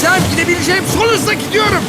Sen gidebileceğim son hızla gidiyorum.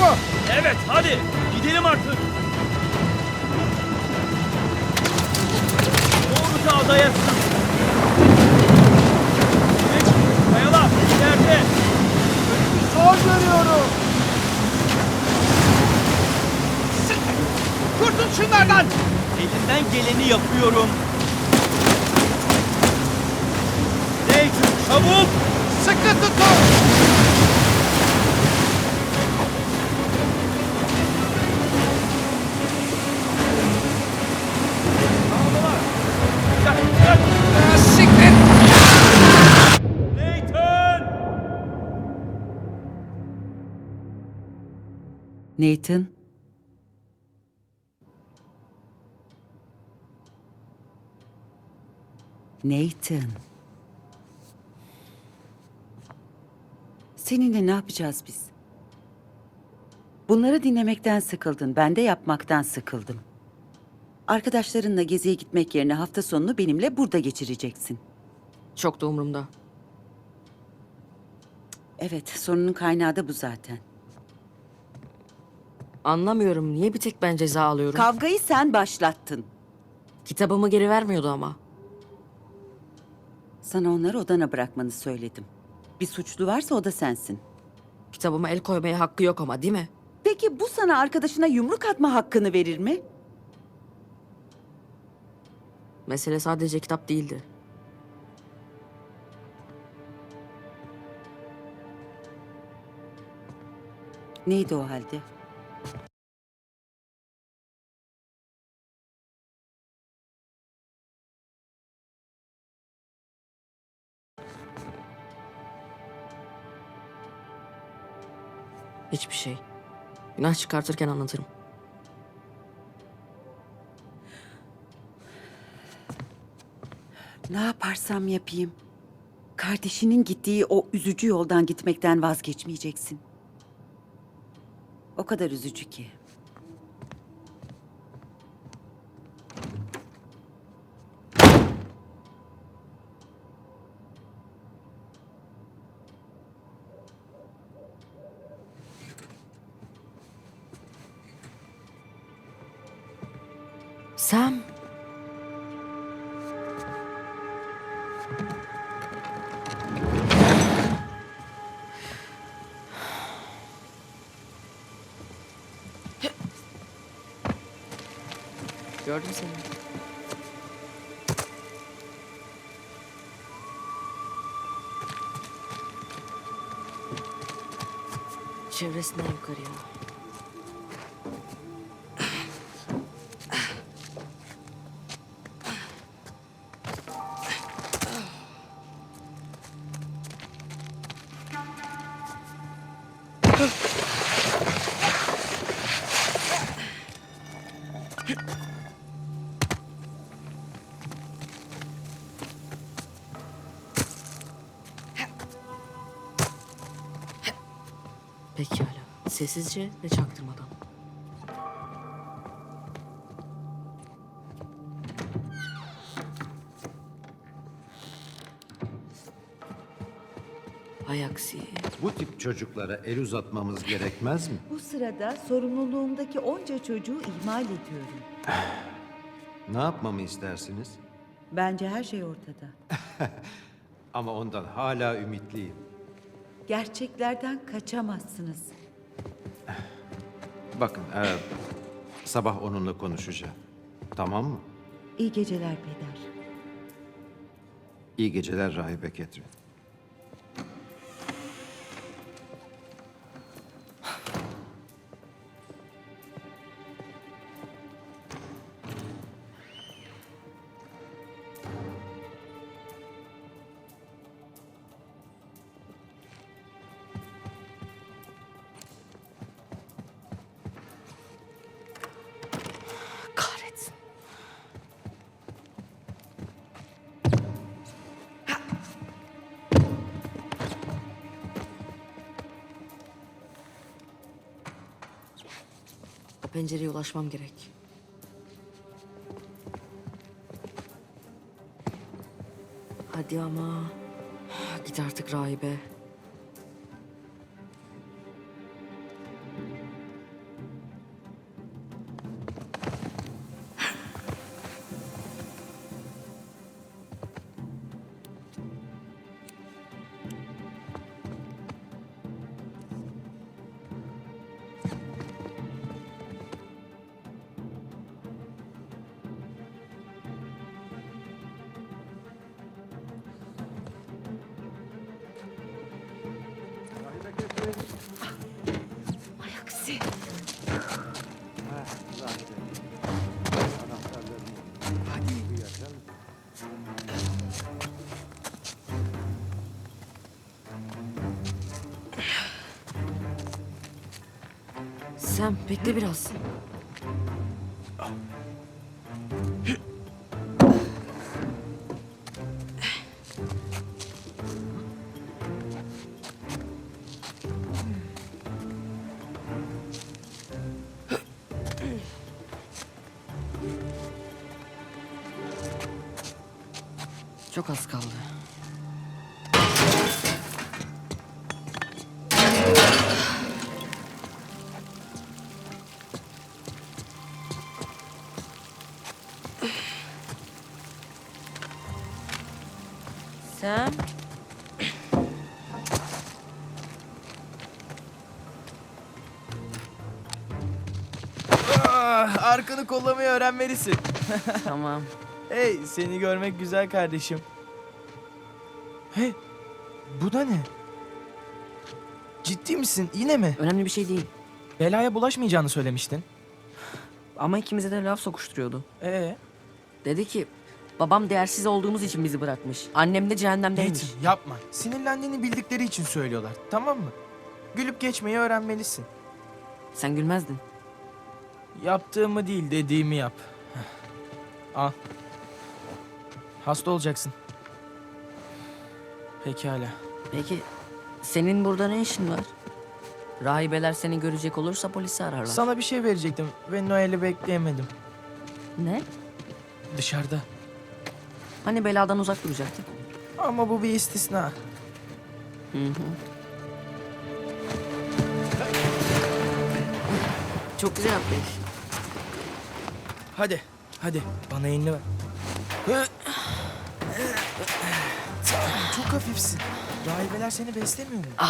mu? Evet hadi gidelim artık. Doğruca adaya sın. Geç kayalar ileride. Zor görüyorum. Kurtul şunlardan. Elimden geleni yapıyorum. Nathan çabuk. Sıkı tutun. Nathan? Nathan. Seninle ne yapacağız biz? Bunları dinlemekten sıkıldın, ben de yapmaktan sıkıldım. Arkadaşlarınla geziye gitmek yerine hafta sonunu benimle burada geçireceksin. Çok da umurumda. Evet, sorunun kaynağı da bu zaten. Anlamıyorum niye bir tek ben ceza alıyorum. Kavgayı sen başlattın. Kitabımı geri vermiyordu ama. Sana onları odana bırakmanı söyledim. Bir suçlu varsa o da sensin. Kitabıma el koymaya hakkı yok ama değil mi? Peki bu sana arkadaşına yumruk atma hakkını verir mi? Mesele sadece kitap değildi. Neydi o halde? Hiçbir şey. Günah çıkartırken anlatırım. Ne yaparsam yapayım. Kardeşinin gittiği o üzücü yoldan gitmekten vazgeçmeyeceksin. O kadar üzücü ki. Sam. Gördüm seni. Çevresinden yukarıya. Pekala. Sessizce ve çaktırmadan. Hay aksi. Bu tip çocuklara el uzatmamız gerekmez mi? Bu sırada sorumluluğumdaki onca çocuğu ihmal ediyorum. Ne yapmamı istersiniz? Bence her şey ortada. Ama ondan hala ümitliyim. Gerçeklerden kaçamazsınız. Bakın, e, sabah onunla konuşacağım. Tamam mı? İyi geceler peder. İyi geceler Rahibe Ketrin. Pencereye ulaşmam gerek. Hadi ama. Git artık rahibe. Sen bekle biraz. Sen? Ah, arkanı kollamayı öğrenmelisin. Tamam. Hey, seni görmek güzel kardeşim. Hey, bu da ne? Ciddi misin? Yine mi? Önemli bir şey değil. Belaya bulaşmayacağını söylemiştin. Ama ikimize de laf sokuşturuyordu. Ee, Dedi ki babam değersiz olduğumuz için bizi bırakmış. Annem de cehennemdeymiş. Nathan yapma. Sinirlendiğini bildikleri için söylüyorlar. Tamam mı? Gülüp geçmeyi öğrenmelisin. Sen gülmezdin. Yaptığımı değil, dediğimi yap. Al. Hasta olacaksın. Pekala. Peki senin burada ne işin var? Rahibeler seni görecek olursa polisi ararlar. Sana bir şey verecektim ve Noel'i bekleyemedim. Ne? Dışarıda. Hani beladan uzak duracaktık? Ama bu bir istisna. Hı hı. Çok güzel atlayış. Hadi, hadi. Bana elini ver. Çok hafifsin. Rahibeler seni beslemiyor mu?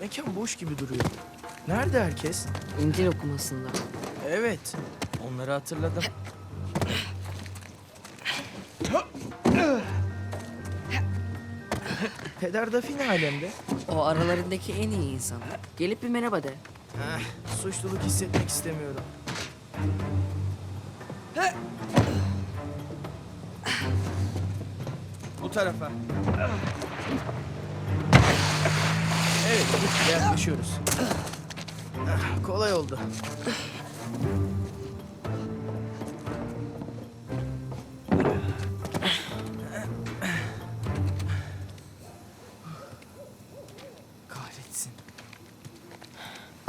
Mekan boş gibi duruyor. Nerede herkes? İncil okumasında. Evet, onları hatırladım. Peder Dafine alemde. O aralarındaki en iyi insan. Gelip bir merhaba de. Eh, suçluluk hissetmek istemiyorum. Bu tarafa. Evet, yaklaşıyoruz. Kolay oldu.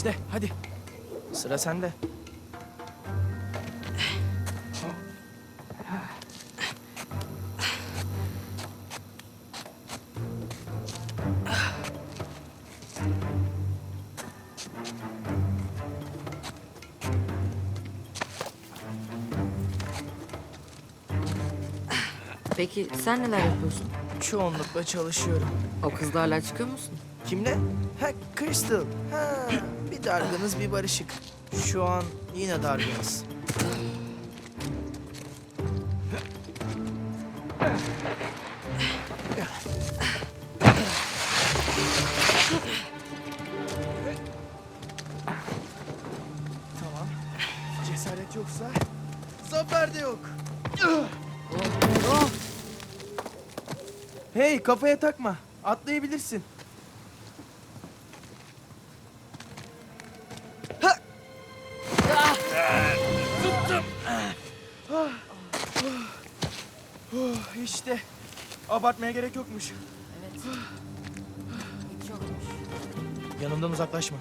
İşte hadi. Sıra sende. Peki sen neler yapıyorsun? Çoğunlukla çalışıyorum. O kızla hala çıkıyor musun? Kimle? Ha Crystal. Ha, bir dargınız bir barışık. Şu an yine dargınız. Tamam. Cesaret yoksa zafer de yok. Hey kafaya takma. Atlayabilirsin. İşte. Abartmaya gerek yokmuş. Evet. Hiç yokmuş. Yanımdan uzaklaşma.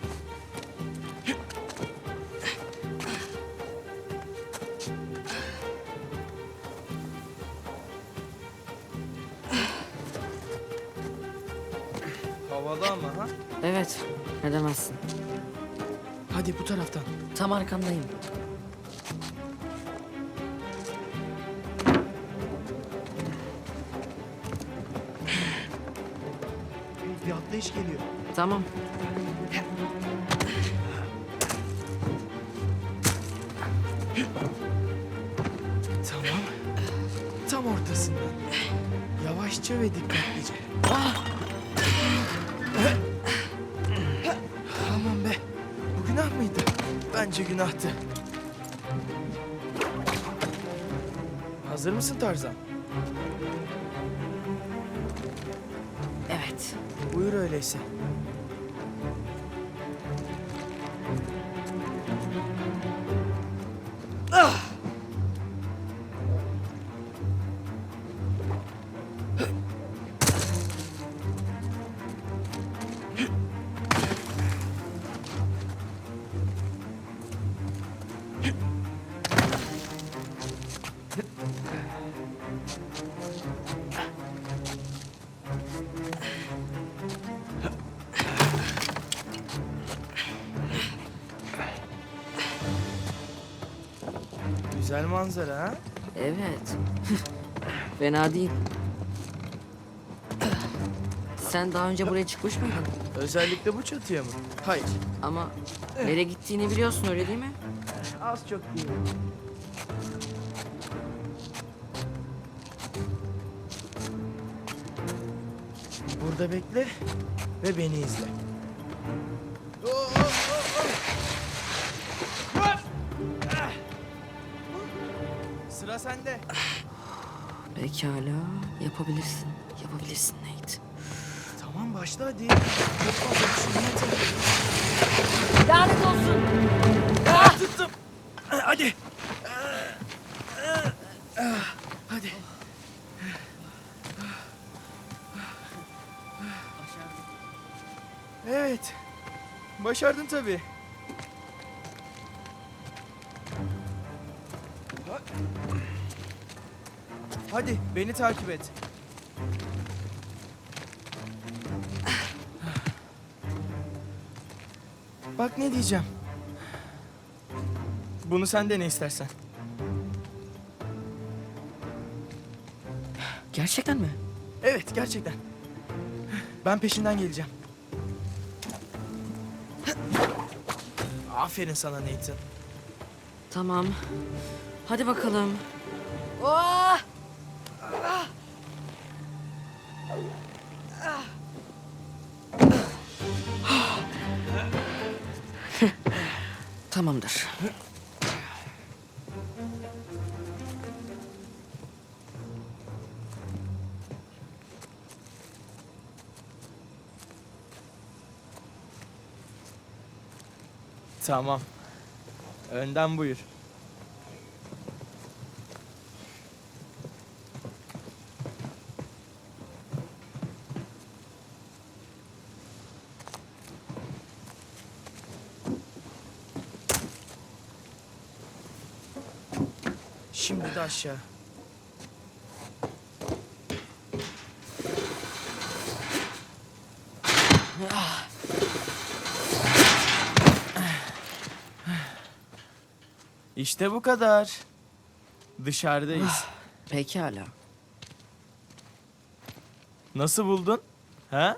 Havalı ama ha? Evet, ne demezsin. Hadi bu taraftan. Tam arkandayım. Bir atlayış geliyor. Tamam. Tamam. Tam ortasından. Yavaşça ve dikkatlice. Aman be. Bu günah mıydı? Bence günahtı. Hazır mısın Tarzan? Öyleyse. Güzel manzara ha? Evet. Fena değil. Sen daha önce buraya çıkmış mıydın? Özellikle bu çatıya mı? Hayır. Ama nereye gittiğini biliyorsun öyle değil mi? Az çok değil. Burada bekle ve beni izle. Sıra sende. Pekala. Yapabilirsin. Yapabilirsin Nate. Tamam başla hadi. Çok fazla düşünme yeter. Lanet olsun. Tuttum. Hadi. Hadi. Evet. Başardın tabii. Hadi beni takip et. Bak ne diyeceğim. Bunu sen de ne istersen. Gerçekten mi? Evet gerçekten. Ben peşinden geleceğim. Aferin sana Nathan. Tamam. Hadi bakalım. Tamamdır. Tamam. Önden buyur. Şimdi de aşağı. İşte bu kadar. Dışarıdayız. Pekala. Nasıl buldun? Ha?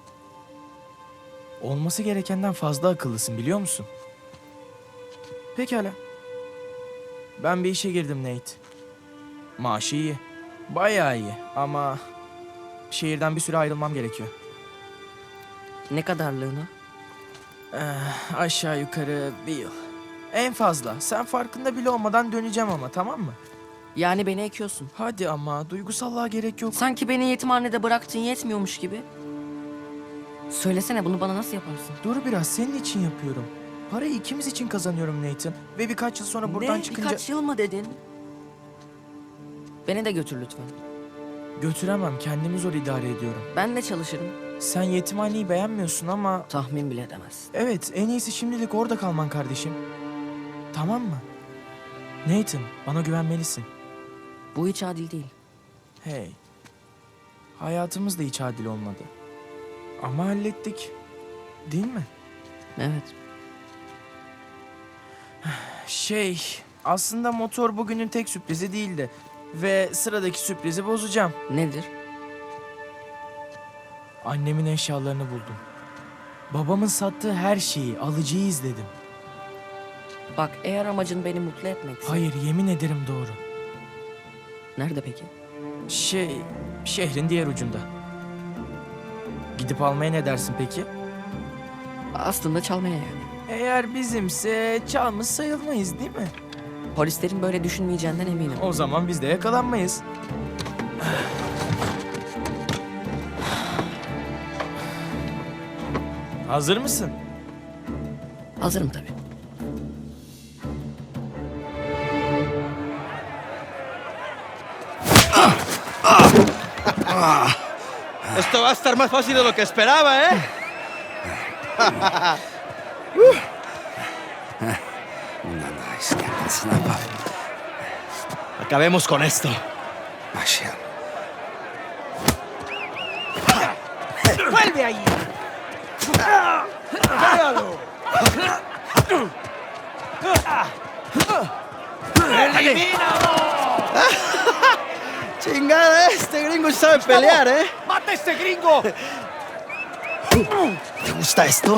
Olması gerekenden fazla akıllısın biliyor musun? Pekala. Ben bir işe girdim Nate. Maaşı iyi. Bayağı iyi ama şehirden bir süre ayrılmam gerekiyor. Ne kadarlığına? Eh, aşağı yukarı bir yıl. En fazla. Sen farkında bile olmadan döneceğim ama tamam mı? Yani beni ekiyorsun. Hadi ama duygusallığa gerek yok. Sanki beni yetimhanede bıraktın yetmiyormuş gibi. Söylesene bunu bana nasıl yaparsın? Dur biraz senin için yapıyorum. Parayı ikimiz için kazanıyorum Nathan. Ve birkaç yıl sonra buradan ne? çıkınca... Birkaç yıl mı dedin? Beni de götür lütfen. Götüremem kendimi zor idare ediyorum. Ben de çalışırım. Sen yetimhaneyi beğenmiyorsun ama... Tahmin bile edemezsin. Evet, en iyisi şimdilik orada kalman kardeşim. Tamam mı? Nathan, bana güvenmelisin. Bu hiç adil değil. Hey. Hayatımız da hiç adil olmadı. Ama hallettik. Değil mi? Evet. Şey, aslında motor bugünün tek sürprizi değildi. Ve sıradaki sürprizi bozacağım. Nedir? Annemin eşyalarını buldum. Babamın sattığı her şeyi, alıcıyı izledim. Bak eğer amacın beni mutlu etmekse... Hayır, yemin ederim doğru. Nerede peki? Şey, şehrin diğer ucunda. Gidip almaya ne dersin peki? Aslında çalmaya yani. Eğer bizimse çalmış sayılmayız değil mi? Polislerin böyle düşünmeyeceğinden eminim. O zaman biz de yakalanmayız. Hazır mısın? Hazırım tabii. Va a estar más fácil de lo que esperaba, ¿eh? Acabemos con esto. ¡Vuelve ahí! Chingada, este gringo sabe pelear, ¿eh? ¡Mata a este gringo! ¿Te gusta esto?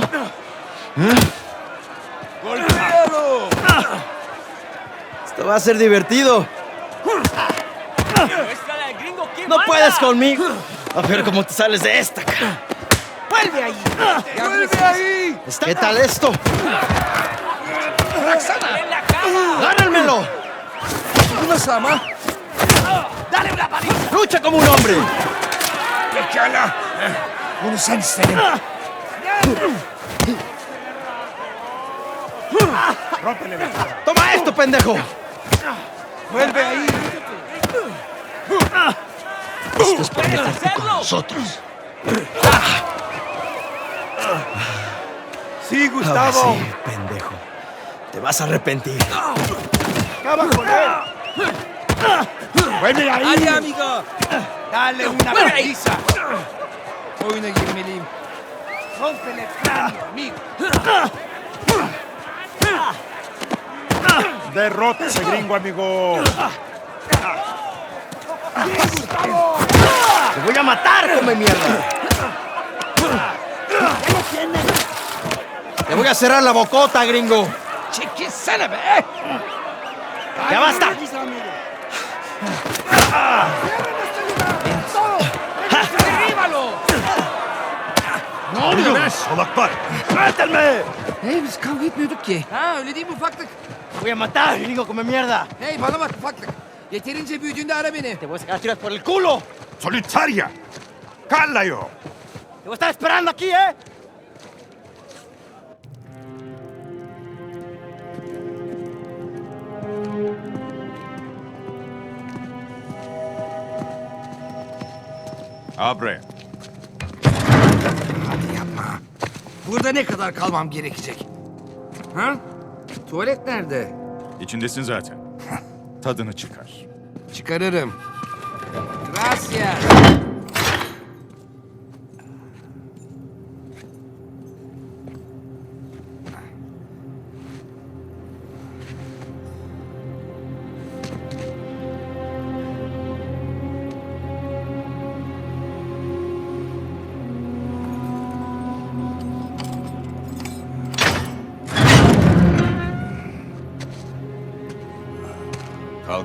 ¡Golpéalo! Esto va a ser divertido. No puedes conmigo. A ver cómo te sales de esta. cara. ¡Vuelve ahí! ¡Vuelve ahí! ¿Qué tal esto? ¡Agárrenmelo! ¡Una sama! ¡Lucha como un hombre! Pekala. Bunu sen istedin. ¡Toma esto, pendejo! ¡Vuelve ahí! Esto es por meterte con nosotros. ¡Sí, Ahora Gustavo! sí, pendejo. Te vas a arrepentir. ¡Acaba con él! ¡Vuelve ahí! ¡Hadi amigo! ¡Dale una paliza! Oyuna girmeliyim. Rompele cráneo, amigo. Derrota ese gringo, amigo. ¡Te voy a matar, come mierda! ¡Te voy a cerrar la bocota, gringo! Çekilsene be! ¡Ya basta! Solaklar. ¡Suéltenme! Hey biz kavga etmiyorduk ki. Ha öyle değil mi ufaklık? ¡Te voy a matar, gringo, come mierda! Hey bana bak ufaklık. Yeterince büyüdüğünde ara beni. ¡Te voy a sacar tiras por el culo! Solitaria. Cállayo. ¡Te voy a estar esperando aquí, eh! Abre. Burada ne kadar kalmam gerekecek? Ha? Tuvalet nerede? İçindesin zaten. Tadını çıkar. Çıkarırım. Gracias.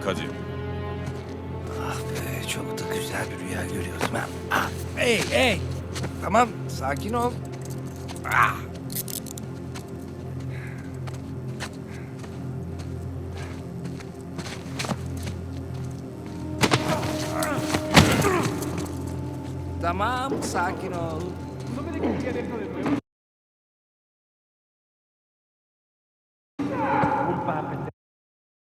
Kalk hadi. çok da güzel bir rüya görüyoruz ben. Ah, hey hey. Tamam sakin ol. Ah. Tamam sakin ol.